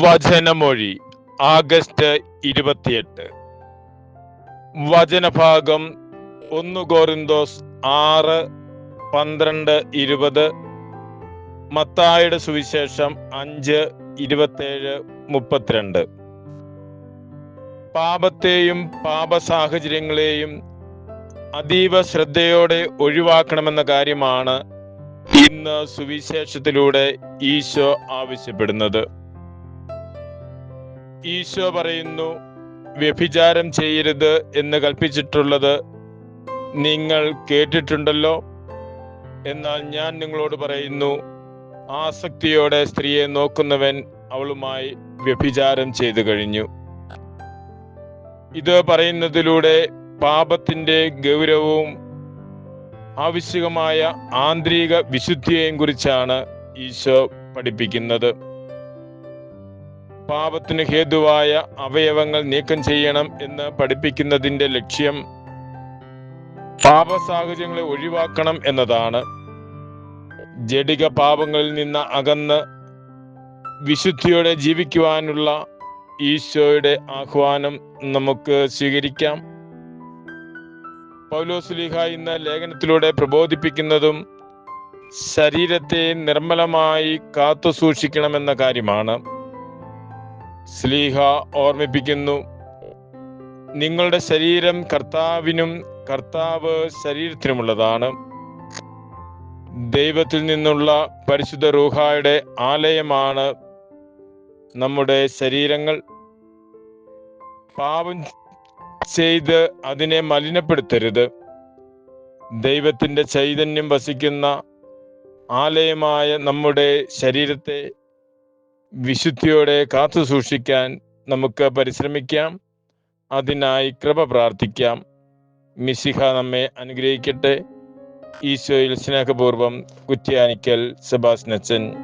വചനമൊഴി August ഇരുപത്തിയെട്ട്. വചനഭാഗം ഒന്ന് കോറിന്തോസ് ആറ് പന്ത്രണ്ട് ഇരുപത്. മത്തായുടെ സുവിശേഷം അഞ്ച് ഇരുപത്തേഴ് മുപ്പത്തിരണ്ട്. പാപത്തെയും പാപ സാഹചര്യങ്ങളെയും അതീവ ശ്രദ്ധയോടെ ഒഴിവാക്കണമെന്ന കാര്യമാണ് ഇന്ന് സുവിശേഷത്തിലൂടെ ഈശോ ആവശ്യപ്പെടുന്നത്. ഈശോ പറയുന്നു വ്യഭിചാരം ചെയ്യരുത് എന്ന് കൽപ്പിച്ചിട്ടുള്ളത് നിങ്ങൾ കേട്ടിട്ടുണ്ടല്ലോ. എന്നാൽ ഞാൻ നിങ്ങളോട് പറയുന്നു ആസക്തിയോടെ സ്ത്രീയെ നോക്കുന്നവൻ അവളുമായി വ്യഭിചാരം ചെയ്തു കഴിഞ്ഞു. ഇത് പറയുന്നതിലൂടെ പാപത്തിന്റെ ഗൗരവവും ആവശ്യകമായ ആന്തരിക വിശുദ്ധിയെയും കുറിച്ചാണ് ഈശോ പഠിപ്പിക്കുന്നത്. പാപത്തിന് ഹേതുവായ അവയവങ്ങൾ നീക്കം ചെയ്യണം എന്ന് പഠിപ്പിക്കുന്നതിന്റെ ലക്ഷ്യം പാപ സാഹചര്യങ്ങളെ ഒഴിവാക്കണം എന്നതാണ്. ജഡിക പാപങ്ങളിൽ നിന്ന് അകന്ന് വിശുദ്ധിയോടെ ജീവിക്കുവാനുള്ള ഈശോയുടെ ആഹ്വാനം നമുക്ക് സ്വീകരിക്കാം. പൗലോസ്ലിഹ ഇന്ന് ലേഖനത്തിലൂടെ പ്രബോധിപ്പിക്കുന്നതും ശരീരത്തെ നിർമ്മലമായി കാത്തു സൂക്ഷിക്കണമെന്ന കാര്യമാണ്. സ്ലീഹ ഓർമ്മിപ്പിക്കുന്നു. നിങ്ങളുടെ ശരീരം കർത്താവിനും കർത്താവ് ശരീരത്തിനുമുള്ളതാണ്. ദൈവത്തിൽ നിന്നുള്ള പരിശുദ്ധ റൂഹായുടെ ആലയമാണ് നമ്മുടെ ശരീരങ്ങൾ. പാപം ചെയ്ത് അതിനെ മലിനപ്പെടുത്തരുത്. ദൈവത്തിന്റെ ചൈതന്യം വസിക്കുന്ന ആലയമായ നമ്മുടെ ശരീരത്തെ വിശുദ്ധിയോടെ കാത്തു സൂക്ഷിക്കാൻ നമുക്ക് പരിശ്രമിക്കാം. അതിനായി കൃപ പ്രാർത്ഥിക്കാം. മിസിഹ നമ്മെ അനുഗ്രഹിക്കട്ടെ. ഈശോയിൽ സ്നേഹപൂർവം കുറ്റ്യാനിക്കൽ സെബാസ്നച്ചൻ